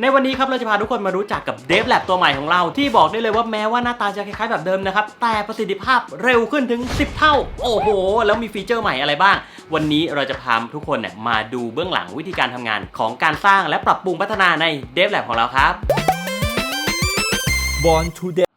ในวันนี้ครับเราจะพาทุกคนมารู้จักกับ Dev Lab ตัวใหม่ของเราที่บอกได้เลยว่าแม้ว่าหน้าตาจะคล้ายๆแบบเดิมนะครับ แต่ประสิทธิภาพเร็วขึ้นถึง 10 เท่า โอ้โห แล้วมีฟีเจอร์ใหม่อะไรบ้าง วันนี้เราจะพาทุกคนเนี่ยมาดูเบื้องหลังวิธีการทำงานของการสร้างและปรับปรุงพัฒนาใน Dev Lab ของเราครับ Born to Death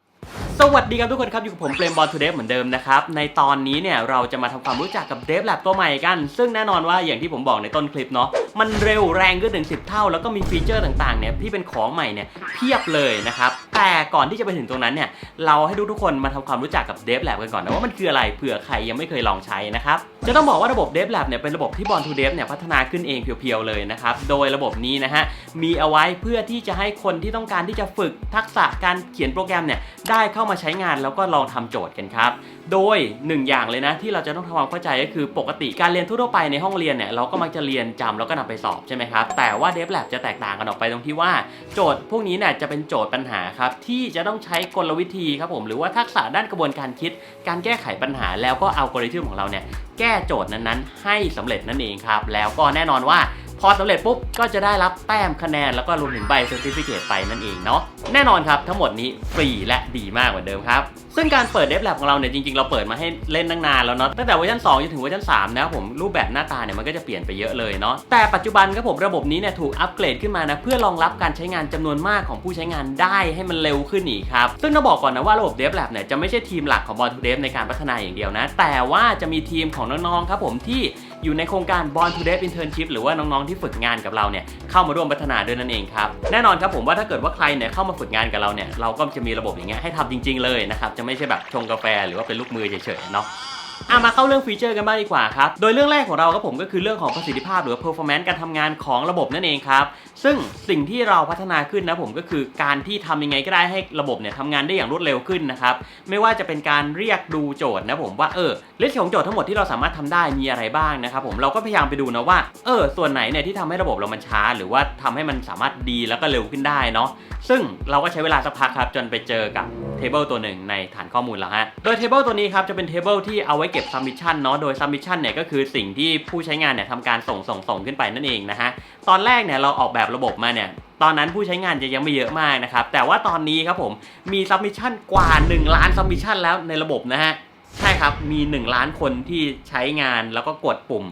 สวัสดีครับทุกคนครับ อยู่กับผมเปรมบอลทูเดฟเหมือนเดิมนะครับ ในตอนนี้เนี่ยเราจะมาทำความรู้จักกับเดฟแลบตัวใหม่กัน ซึ่งแน่นอนว่าอย่างที่ผมบอกในต้นคลิปเนาะ มันเร็วแรงขึ้นถึง 10 เท่า แล้วก็มีฟีเจอร์ต่างๆเนี่ยที่เป็นของใหม่เนี่ยเพียบเลยนะครับ แต่ก่อนที่จะไปถึงตรงนั้นเนี่ยเราให้ทุกๆคนมาทำความรู้จักกับเดฟแลบกันก่อนนะว่ามันคืออะไรเผื่อใครยังไม่เคยลองใช้นะครับจะต้องบอกว่าระบบเดฟแลบเนี่ยเป็นระบบที่บอลทูเดฟเนี่ยพัฒนาขึ้นเองเพียวๆเลยนะครับ โดยระบบนี้นะฮะมีเอาไว้เพื่อที่จะให้คนที่ต้องการที่จะฝึกทักษะการเขียนโปรแกรมเนี่ยได้เข้ามาใช้งานแล้วก็ลองทำโจทย์กันครับ โดยหนึ่งอย่างเลยนะที่เราจะต้องทำความเข้าใจก็คือปกติการเรียนทั่วไปในห้องเรียนเนี่ยเราก็มักจะเรียนจำแล้วก็นำไปสอบใช่ไหมครับ แต่ว่า Dev Lab จะแตกต่างกันออกไปตรงที่ว่า โจทย์พวกนี้เนี่ยจะเป็นโจทย์ปัญหาครับ ที่จะต้องใช้กลวิธีครับผมหรือว่าทักษะด้านกระบวนการคิด การแก้ไขปัญหา แล้วก็เอาอัลกอริทึมของเราเนี่ยแก้โจทย์นั้นๆ ให้สำเร็จนั่นเองครับแล้วก็แน่นอนว่า พอสำเร็จปุ๊บก็จะได้รับแต้มคะแนนแล้วก็รวมถึงใบเซอร์ติฟิเคตไปนั่นเองเนาะแน่นอนครับทั้งหมดนี้ฟรีและดีมากเหมือนเดิมครับ ซึ่งการเปิด Dev Lab ของเราเนี่ยจริงๆ เราเปิดมาให้เล่นตั้งนานแล้วเนาะตั้งแต่เวอร์ชัน2จนถึงเวอร์ชัน3นะครับผมรูปแบบหน้าตาเนี่ยมันก็จะเปลี่ยนไปเยอะเลยเนาะแต่ปัจจุบันครับผมระบบนี้เนี่ยถูกอัปเกรดขึ้นมานะเพื่อรองรับการใช้งานจำนวนมากของผู้ใช้งานได้ให้มันเร็วขึ้นอีกครับซึ่งต้องบอกก่อนนะว่าระบบ Dev Lab เนี่ยจะไม่ใช่ทีมหลักของ Born to Dev ในการพัฒนาอย่างเดียวนะ แต่ว่าจะมีทีมของน้องๆครับผมที่ อยู่ในโครงการ Born to Dev Internship หรือว่าน้องๆที่ฝึกงานกับเราเนี่ยเข้ามาร่วมพัฒนาด้วยนั่นเองครับแน่นอนครับผมว่าถ้าเกิดว่าใครเนี่ยเข้ามาฝึกงานกับเราเนี่ยเราก็จะมีระบบอย่างเงี้ยให้ทำจริง ๆ เลยนะครับจะไม่ใช่แบบชงกาแฟหรือว่าเป็นลูกมือเฉยๆเนาะ อะมาเข้าเรื่องฟีเจอร์กันบ้างดีกว่าครับ โดยเรื่องแรกของเราครับผมก็คือเรื่องของประสิทธิภาพหรือว่า performance การทำงานของระบบนั่นเองครับ ซึ่งสิ่งที่เราพัฒนาขึ้นนะผมก็คือการที่ทำยังไงก็ได้ให้ระบบเนี่ยทำงานได้อย่างรวดเร็วขึ้นนะครับ ไม่ว่าจะเป็นการเรียกดูโจทย์นะผมว่าเออลิสต์ของโจทย์ทั้งหมดที่เราสามารถทำได้มีอะไรบ้างนะครับผมเราก็พยายามไปดูนะว่าเออส่วนไหนเนี่ยที่ทำให้ระบบเรามันช้า หรือว่าทำให้มันสามารถดีแล้วก็เร็วขึ้นได้เนาะซึ่งเราก็ใช้เวลาสักพักครับจนไปเจอกับเทเบิลตัวหนึ่งในฐานข้อมูลแล้วฮะ โดยเทเบิลตัวนี้ครับจะเป็นเทเบิลที่เอาไว้เก็บซัมมิชชั่นเนาะ โดยซัมมิชชั่นเนี่ยก็คือสิ่งที่ผู้ใช้งานเนี่ยทำการส่งส่งส่งขึ้นไปนั่นเองนะฮะ ตอนแรกเนี่ยเราออกแบบระบบมาเนี่ยตอนนั้นผู้ใช้งานจะยังไม่เยอะมากนะครับ แต่ว่าตอนนี้ครับผมมีซัมมิชชั่นกว่า 1 ล้านซัมมิชชั่นแล้วในระบบนะฮะ ใช่ครับมี 1 ล้านคนที่ใช้งานแล้วก็กดปุ่ม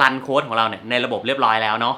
รันโค้ดของเราเนี่ยในระบบเรียบร้อยแล้วเนาะ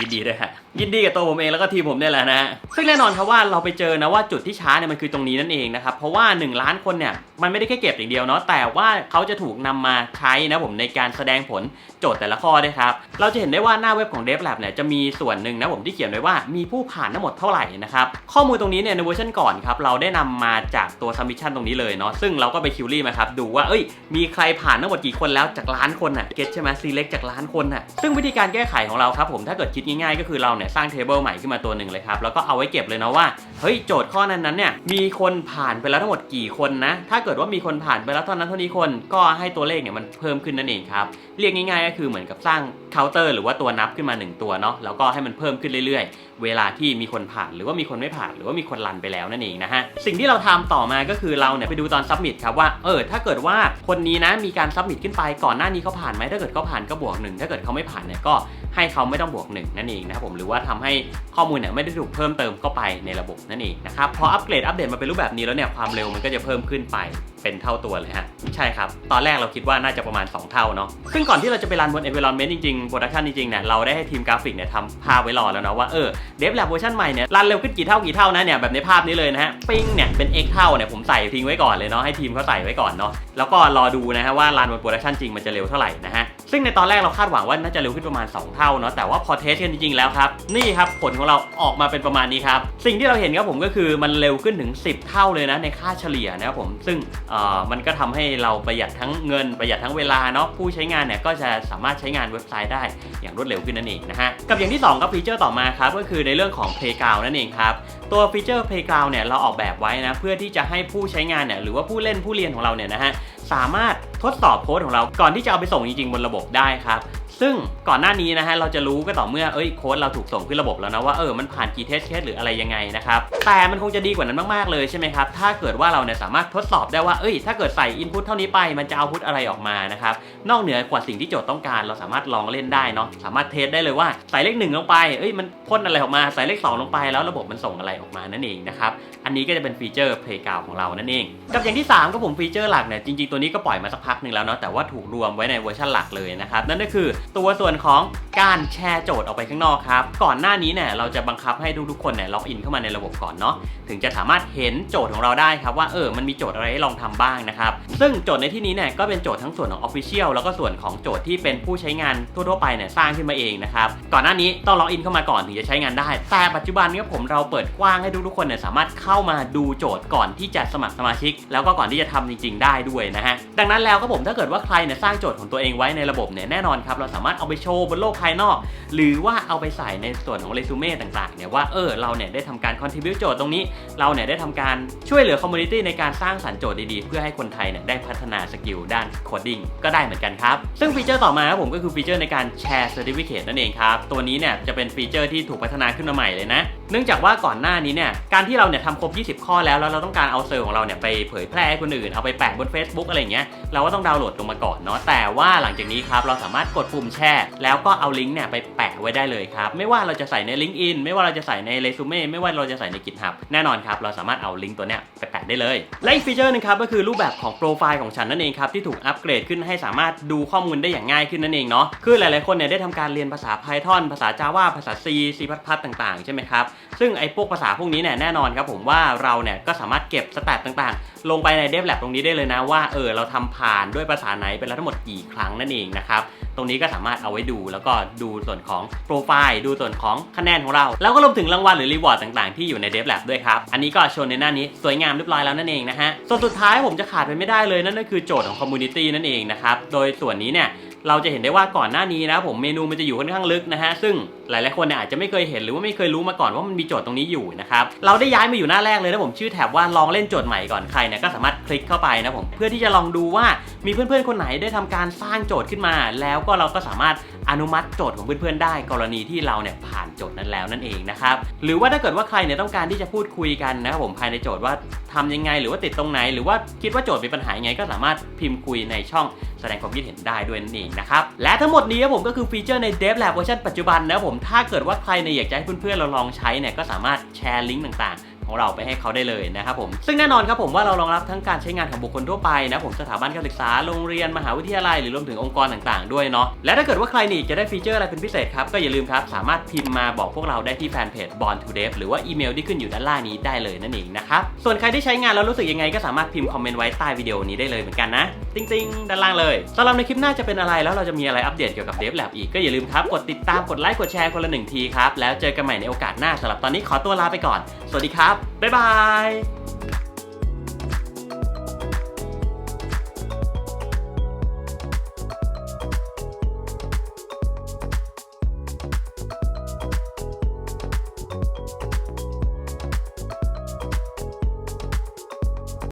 ยินดีด้วยฮะ ยินดีกับตัวผมเองแล้วก็ทีมผมเนี่ยแหละนะฮะซึ่งแน่นอนครับว่าเราไปเจอนะว่าจุดที่ช้าเนี่ยมันคือตรงนี้นั่นเองนะครับเพราะว่า 1 ล้านคนเนี่ย มันไม่ได้แค่เก็บอย่างเดียวเนาะแต่ว่าเขาจะถูกนำมาใช้นะผมในการแสดงผลโจทย์แต่ละข้อด้วยครับเราจะเห็นได้ว่าหน้าเว็บของ DevLab เนี่ยจะมีส่วนหนึ่งนะผมที่เขียนไว้ว่ามีผู้ผ่านทั้งหมดเท่าไหร่นะครับข้อมูลตรงนี้เนี่ยในเวอร์ชันก่อนครับเราได้นำมาจากตัว submission ตรงนี้เลยเนาะซึ่งเราก็ไปคิวรี่มาครับดูว่าเอ้ยมีใครผ่านทั้งหมดกี่คนแล้วจากล้านคนอะเก็ตใช่ไหม select จากล้านคนอะซึ่งวิธีการแก้ไขของเราครับผมถ้าเกิดคิดง่ายๆก็คือเราเนี่ยสร้าง table ใหม่ขึ้นมาตัวหนึ่งเลยครับแล้วก็เอาไว้เก็บเลยนะว่าเฮ้ยโจทย์ข้อนั้นนั้นเนี่ยมีคนผ่านไปแล้วทั้งหมดกี่คนนะถ้าเกิดิดว่ามีคนผ่านไปแล้วเท่านั้นเท่านี้คนก็ให้ตัวเลขเนี่ยมันเพิ่มขึ้นนั่นเองครับเรียกง่ายๆก็คือเหมือนกับสร้างเคาน์เตอร์หรือว่าตัวนับขึ้นมาหนึ่งตัวเนาะแล้วก็ให้มันเพิ่มขึ้นเรื่อยๆ เวลาที่มีคนผ่านหรือว่ามีคนไม่ผ่านหรือว่ามีคนรันไปแล้วนั่นเองนะฮะสิ่งที่เราทำต่อมาก็คือเราเนี่ยไปดูตอนซับมิ t ครับว่าเออถ้าเกิดว่าคนนี้นะมีการซับมิ t ขึ้นไปก่อนหน้านี้เขาผ่านไหมถ้าเกิดเขาผ่านก็บวกหนึ่งถ้าเกิดเขาไม่ผ่านเนี่ยก็ ให้เขาไม่ต้องบวกหนึ่งนั่นเองนะครับผมหรือว่าทำให้ข้อมูลเนี่ยไม่ได้ถูกเพิ่มเติมเข้าไปในระบบนั่นเองนะครับพออัปเกรดอัปเดตมาเป็นรูปแบบนี้แล้วเนี่ยความเร็วมันก็จะเพิ่มขึ้นไปเป็นเท่าตัวเลยฮะใช่ครับ ตอนแรกเราคิดว่าน่าจะประมาณ 2 เท่าเนาะซึ่งก่อนที่เราจะไปรันบน environment จริงๆ production จริงๆเนี่ยเราได้ให้ทีมกราฟิกเนี่ยทำภาพไว้รอแล้วนะว่าเออ Dev Lab เวอร์ชันใหม่เนี่ยรันเร็วขึ้นกี่เท่ากี่เท่านะเนี่ยแบบในภาพนี้เลยนะฮะปิ้งเนี่ยเป็น x เท่าเนี่ยผมใส่ทิ้งไว้ก่อนเลยเนาะให้ทีมเขาใส่ไว้ก่อนเนาะแล้วก็รอดูนะฮะว่ารันบน production จริงมันจะเร็วเท่าไหร่นะฮะ ซึ่งในตอนแรกเราคาดหวังว่าน่าจะเร็วขึ้นประมาณ 2 เท่าเนาะแต่ว่าพอเทสกันจริงๆแล้วครับนี่ครับผลของเราออกมาเป็นประมาณนี้ครับสิ่งที่เราเห็นครับผมก็คือมันเร็วขึ้นถึง 10 เท่าเลยนะในค่าเฉลี่ยนะครับผมซึ่งเอ่อมันก็ทำให้เราประหยัดทั้งเงินประหยัดทั้งเวลาเนาะผู้ใช้งานเนี่ยก็จะสามารถใช้งานเว็บไซต์ได้อย่างรวดเร็วขึ้นนั่นเองนะฮะกับอย่างที่2ครับฟีเจอร์ต่อมาครับก็คือในเรื่องของ Playground นั่นเองครับ ตัวฟีเจอร์ Playground เนี่ยเราออกแบบไว้นะเพื่อที่จะให้ผู้ใช้งานเนี่ยหรือว่าผู้เล่นผู้เรียนของเราเนี่ยนะฮะสามารถทดสอบโค้ดของเราก่อนที่จะเอาไปส่งจริงๆบนระบบได้ครับซึ่งก่อนหน้านี้นะฮะเราจะรู้ก็ต่อเมื่อเอ้ยโค้ดเราถูกส่งขึ้นระบบแล้วนะว่าเออมันผ่านกี่เทสเคสหรืออะไรยังไงนะครับแต่มันคงจะดีกว่านั้นมากๆเลยใช่ไหมครับถ้าเกิดว่าเราเนี่ยสามารถทดสอบได้ว่าเอ้ยถ้าเกิดใส่อินพุตเท่านี้ไปมันจะเอาพุตอะไรออกมานะครับนอกเหนือกว่าสิ่งที่โจทย์ต้องการเราสามารถลองเล่นได้เนาะสามารถเทสได้เลยว่าใส่เลขหนึ่งลงไปเอ้ยมันพ่นอะไรออกมาใส่เลขสองลงไปแล้วระบบมันส่งอะไรออกมานั่นเองนะครับอันนี้ก็จะเป็นฟีเจอร์ Playground ของเรานั่นเอง กับอย่างที่ 3 ก็ผมฟีเจอร์หลักเนี่ยจริงๆตัวนี้ก็ปล่อยมาสักพักหนึ่งแล้วเนาะแต่ว่าถูกรวมไว้ในเวอร์ชันหลักเลยนะครับนั่นก็คือตัวส่วนของการแชร์โจทย์ออกไปข้างนอกครับ ก่อนหน้านี้เนี่ยเราจะบังคับให้ทุกๆคนเนี่ยล็อกอินเข้ามาในระบบก่อนเนาะถึงจะสามารถเห็นโจทย์ของเราได้ครับว่าเออมันมีโจทย์อะไรให้ลองทำบ้างนะครับซึ่งโจทย์ในที่นี้เนี่ยก็เป็นโจทย์ทั้งส่วนของ Official แล้วก็ส่วนของโจทย์ที่เป็นผู้ใช้งานทั่วๆไปเนี่ยสร้างขึ้นมาเองนะครับก่อนหน้านี้ต้องล็อกอินเข้ามาก่อนถึงจะใช้งานได้ แต่ปัจจุบันเนี่ยผมเราเปิดกว้างให้ทุกๆคนเนี่ยสามารถเข้ามาดูโจทย์ก่อนที่จะสมัครสมาชิก แล้วก็ก่อนที่จะทำจริง ๆ ได้ด้วยนะฮะดังนั้นแล้วก็ผมถ้าเกิดว่าใครเนี่ยสร้างโจทย์ของตัวเองไว้ในระบบเนี่ยแน่นอนครับเราสามารถเอาไปโชว์บนโลกภายนอก หรือว่าเอาไปใส่ในส่วนของเรซูเม่ต่างๆเนี่ยว่าเออเราเนี่ยได้ทำการคอนทิบิวโจทย์ตรงนี้ เราเนี่ยได้ทำการช่วยเหลือคอมมูนิตี้ในการสร้างสรรค์โจทย์ดีๆ เพื่อให้คนไทยเนี่ยได้พัฒนาสกิลด้านโคดดิ้งก็ได้เหมือนกันครับ ซึ่งฟีเจอร์ต่อมาครับผมก็คือฟีเจอร์ในการแชร์เซอร์ติฟิเคนั่นเองครับตัวนี้เนี่ยจะเป็นฟีเจอร์ที่ถูกพัฒนาขึ้นมาใหม่เลยนะ เนื่องจากว่าก่อนหน้านี้เนี่ยการที่เราเนี่ยทำครบ 20 ข้อแล้วแล้วเราต้องการเอาเซอร์ของเราเนี่ยไปเผยแพร่ให้คนอื่นเอาไปแปะบน Facebook อะไรเงี้ยเราก็ต้องดาวน์โหลดลงมาก่อนเนาะแต่ว่าหลังจากนี้ครับเราสามารถกดปุ่มแชร์แล้วก็เอาลิงก์เนี่ยไปแปะไว้ได้เลยครับไม่ว่าเราจะใส่ใน LinkedIn ไม่ว่าเราจะใส่ในเรซูเม่ไม่ว่าเราจะใส่ใน GitHub แน่นอนครับเราสามารถเอาลิงก์ตัวเนี้ยไปแปะได้เลยและอีกฟีเจอร์หนึงครับก็คือรูปแบบของโปรไฟล์ของฉันนั่นเองครับที่ถูกอัปเกรดขึ้นให้สามารถดูข้อมูลได้อย่างง่ายขึ้นนั่นเองเนาะคือหลายๆคนเนี่ยได้ทำการเรียนภาษา Python ภาษา Java ภาษา C C++ ต่างๆใช่ไหมครับซึ่งไอ้พวกภาษาพวกนี้เนี่ยแน่นอนครับผมว่าเราเนี่ยก็สามารถเก็บสแตทต่างๆ ลงไปใน Dev Lab ตรงนี้ได้เลยนะว่าเออเราทำผ่านด้วยภาษาไหนเป็นแล้วทั้งหมดกี่ครั้งนั่นเองนะครับตรงนี้ก็สามารถเอาไว้ดู แล้วก็ดูส่วนของโปรไฟล์ดูส่วนของคะแนนของเรา แล้วก็รวมถึงรางวัลหรือรีวอร์ดต่างๆที่อยู่ใน Dev Lab ด้วยครับอันนี้ก็โชว์ในหน้านี้สวยงามเรียบร้อยแล้วนั่นเองนะฮะส่วนสุดท้ายผมจะขาดไปไม่ได้เลยนั่นก็คือโจทย์ของ Community นั่นเองนะครับโดยส่วนนี้เนี่ย เราจะเห็นได้ว่าก่อนหน้านี้นะผมเมนูมันจะอยู่ค่อนข้างลึกนะฮะซึ่งหลายๆคนเนี่ยอาจจะไม่เคยเห็นหรือว่าไม่เคยรู้มาก่อนว่ามันมีโจทย์ตรงนี้อยู่นะครับเราได้ย้ายมาอยู่หน้าแรกเลยนะผมชื่อแท็บว่าลองเล่นโจทย์ใหม่ก่อนใครเนี่ยก็สามารถคลิกเข้าไปนะผมเพื่อที่จะลองดูว่ามีเพื่อนๆคนไหนได้ทำการสร้างโจทย์ขึ้นมา แล้วก็เราก็สามารถ อนุมัติโจทย์ของเพื่อนๆได้ กรณีที่เราเนี่ยผ่านโจทย์นั้นแล้วนั่นเองนะครับหรือว่าถ้าเกิดว่าใครเนี่ยต้องการที่จะพูดคุยกันนะครับผมภายในโจทย์ว่าทำยังไงหรือว่าติดตรงไหน หรือว่าคิดว่าโจทย์มีปัญหายังไงก็สามารถพิมพ์คุยในช่องแสดงความคิดเห็นได้ด้วยนั่นเองนะครับและทั้งหมดนี้ครับผมก็คือฟีเจอร์ใน Dev Lab เวอร์ชันปัจจุบันนะครับผมถ้าเกิดว่าใครเนี่ยอยากจะให้เพื่อนๆเราลองใช้เนี่ยก็สามารถแชร์ลิงก์ต่างๆ ของเราไปให้เขาได้เลยนะครับผมซึ่งแน่นอนครับผมว่าเรารองรับทั้งการใช้งานของบุคคลทั่วไปนะผมสถาบันการศึกษาโรงเรียนมหาวิทยาลัยหรือรวมถึงองค์กรต่างๆ ด้วยเนาะและถ้าเกิดว่าใครนี่จะได้ฟีเจอร์อะไรเป็นพิเศษครับก็อย่าลืมครับสามารถพิมพ์มาบอกพวกเราได้ที่แฟนเพจ Born to Dev หรือว่าอีเมลที่ขึ้นอยู่ด้านล่างนี้ได้เลยนั่นเองนะครับส่วนใครที่ใช้งานแล้วรู้สึกยังไงก็สามารถพิมพ์คอมเมนต์ไว้ใต้วิดีโอนี้ได้เลยเหมือนกันนะติงๆด้านล่างเลยสำหรับในคลิปหน้าจะเป็นอะไรแล้วเราจะมีอะไรอัปเดตเกี่ยวกับเดฟแลบอีกก็อย่าลืมครับ กดติดตามกดไลค์กดแชร์คนละหนึ่งทีครับแล้วเจอกันใหม่ในโอกาสหน้าสำหรับตอนนี้ขอตัวลาไปก่อน สวัสดีครับบ๊ายบาย